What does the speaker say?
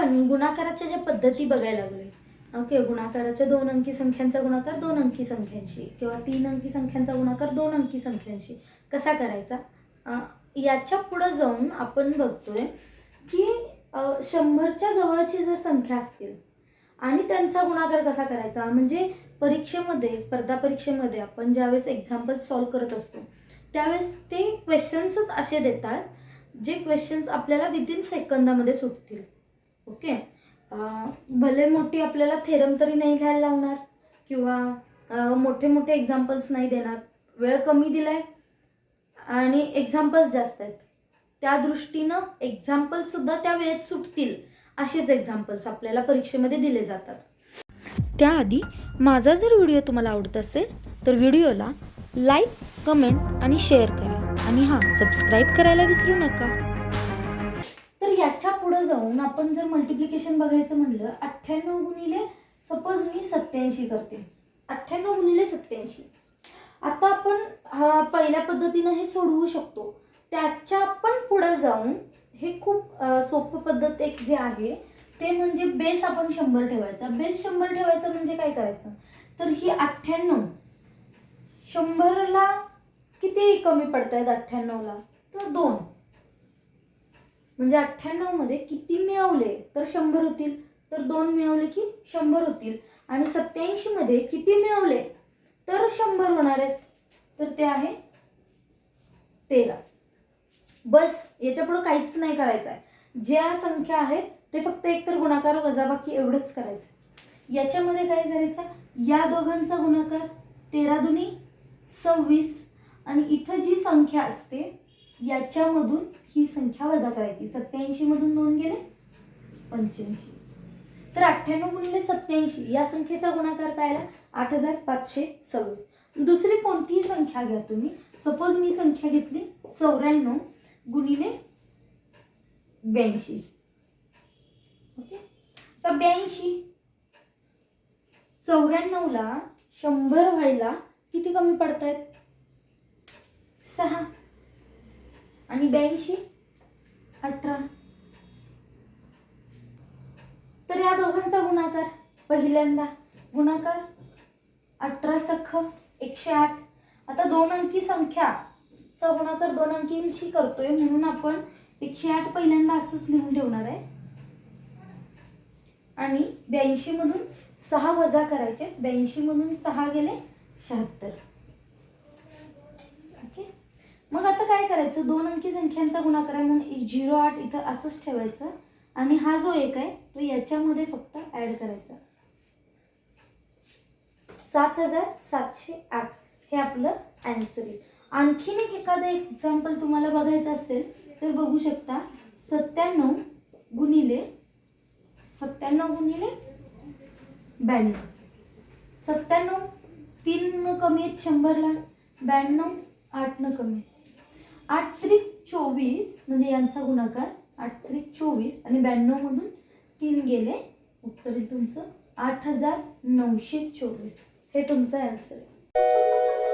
आपण गुणाकाराच्या ज्या पद्धती बघायला लागलोय. ओके गुणाकाराच्या दोन अंकी संख्यांचा गुणाकार दोन अंकी संख्यांशी किंवा तीन अंकी संख्यांचा गुणाकार दोन अंकी संख्यांशी. कसा करायचा? याच्या पुढं जाऊन आपण बघतोय की शंभरच्या जवळची जर संख्या असतील आणि त्यांचा गुणाकार कसा करायचा? म्हणजे परीक्षेमध्ये स्पर्धा परीक्षेमध्ये आपण ज्यावेळेस एक्झाम्पल सॉल्व करत असतो त्यावेळेस ते क्वेश्चन्सच असे देतात जे क्वेश्चन्स आपल्याला विदिन सेकंदामध्ये सुटतील. ओके? भले मोठी आपल्याला थेरम तरी नाही लिहायला लावणार किंवा मोठे मोठे एक्झाम्पल्स नाही देणार. वेळ कमी दिलाय आणि एक्झाम्पल्स जास्त आहेत. त्या दृष्टीनं एक्झाम्पल्ससुद्धा त्या वेळेत सुटतील. असेच एक्झाम्पल्स आपल्याला परीक्षेमध्ये दिले जातात. त्याआधी माझा जर व्हिडिओ तुम्हाला आवडत असेल तर व्हिडिओला लाईक कमेंट आणि शेअर करा. आणि हां सबस्क्राईब करायला विसरू नका. पुढे जाऊन आपण जर मल्टिप्लिकेशन बघायचं म्हणलं अठ्ठ्याण्णव गुणिले सपोज मी सत्याऐंशी करते. अठ्ठ्याण्णव गुणिले सत्याऐंशी आता आपण पहिल्या पद्धतीनं हे सोडवू शकतो. त्याच्या पण पुढे जाऊन हे खूप सोपं पद्धत एक जे आहे ते म्हणजे बेस आपण शंभर ठेवायचा. बेस शंभर ठेवायचं म्हणजे काय करायचं? तर ही अठ्ठ्याण्णव. शंभरला किती कमी पडतायत अठ्ठ्याण्णवला? तर दोन. म्हणजे अठ्ठ्याण्णवमध्ये किती मिळवले? तर शंभर होतील. तर दोन मिळवले की शंभर होतील. आणि सत्याऐंशीमध्ये किती मिळवले? तर शंभर होणार आहेत. तर ते आहे तेरा. बस याच्यापुढं काहीच नाही करायचं आहे ज्या संख्या आहेत ते फक्त एकतर गुणाकार वजाबाकी एवढंच करायचं याच्यामध्ये काय करायचं? या दोघांचा गुणाकार तेरा दुनी सव्वीस. आणि इथं जी संख्या असते याच्यामधून ही संख्या वजा करायची. सत्याऐंशी मधून दोन गेले पंच्याऐंशी. तर अठ्ठ्याण्णव गुणिले सत्याऐंशी या संख्येचा गुणाकार काय आला आठ हजार पाचशे सव्वीस. दुसरी कोणतीही संख्या घ्या तुम्ही. सपोज मी संख्या घेतली चौऱ्याण्णव गुणिले ब्याऐंशी. ओके? तर ब्याऐंशी. चौऱ्याण्णवला शंभर व्हायला किती कमी पडतायत? सहा. आणि ब्याऐंशी? अठरा. तर या दोघांचा गुणाकार पहिल्यांदा गुणाकार अठरा सख एकशे आठ. आता दोन अंकी संख्या चा गुणाकार दोन अंकींशी करतोय म्हणून आपण एकशे आठ पहिल्यांदा असंच लिहून ठेवणार आहे. आणि ब्याऐंशी मधून सहा वजा करायचे. ब्याऐंशी मधून सहा गेले शहात्तर ओके मग आता काय करायचं? दोन अंकी संख्यांचा गुणाकार आहे म्हणून झिरो आठ इथं असंच ठेवायचं. आणि हा जो एक आहे तो याच्यामध्ये फक्त ऍड करायचा. सात हजार सातशे आठ हे आपलं ॲन्सर आहे. आणखीन एक एखादं एक्झाम्पल तुम्हाला बघायचं असेल तर बघू शकता. सत्त्याण्णव गुणिले सत्त्याण्णव गुणिले ब्याण्णव. सत्त्याण्णव तीन न कमी आहेत शंभरला ब्याण्णव आठ न कमी आठ त्रिक चोवीस म्हणजे यांचा गुणाकार आठ त्रिक चोवीस आणि ब्याण्णवमधून तीन गेले. उत्तर आहे तुमचं आठ हजार नऊशे चोवीस. हे तुमचं आन्सर आहे.